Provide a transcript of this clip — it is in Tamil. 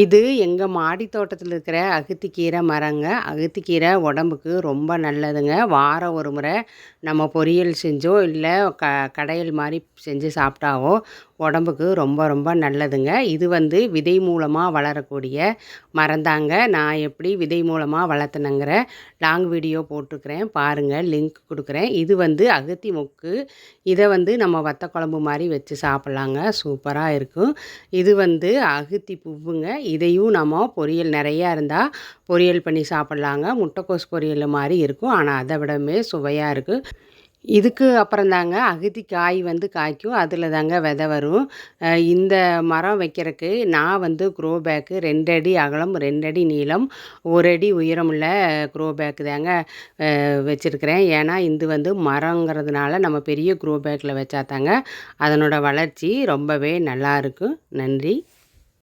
இது எங்கள் மாடி தோட்டத்தில் இருக்கிற அகத்திக்கீரை மரங்க. அகத்திக்கீரை உடம்புக்கு ரொம்ப நல்லதுங்க. வாரம் ஒரு முறை நம்ம பொரியல் செஞ்சோ இல்லை க கடையல் மாதிரி செஞ்சு சாப்பிட்டாவோ உடம்புக்கு ரொம்ப ரொம்ப நல்லதுங்க. இது வந்து விதை மூலமாக வளரக்கூடிய மரந்தாங்க. நான் எப்படி விதை மூலமாக வளர்த்துனங்கிற லாங் வீடியோ போட்டிருக்கிறேன். பாருங்கள் லிங்க் கொடுக்குறேன். இது வந்து அகத்தி மொக்கு. இதை வந்து நம்ம வத்த குழம்பு மாதிரி வச்சு சாப்பிட்லாங்க. சூப்பராக இருக்கும். இது வந்து அகத்தி பூவுங்க இதையும் நம்ம பொரியல் நிறையா இருந்தால் பொரியல் பண்ணி சாப்பிட்லாங்க. முட்டைக்கோஸ் பொரியல் மாதிரி இருக்கும். ஆனால் அதை விடமே சுவையாக இருக்குது இதுக்கு அப்புறம் தாங்க அகத்தி காய் வந்து காய்க்கும். அதில் தாங்க விதை வரும். இந்த மரம் வைக்கிறதுக்கு நான் வந்து க்ரோ பேக்கு ரெண்டு அடி அகலம் ரெண்டு அடி நீளம் ஒரு அடி உயரமுள்ள க்ரோ பேக்கு தாங்க வச்சுருக்கிறேன். ஏன்னா இது வந்து மரங்கிறதுனால நம்ம பெரிய க்ரோ பேக்கில் வச்சா தாங்க அதனோட வளர்ச்சி ரொம்பவே நல்லா இருக்கும். நன்றி.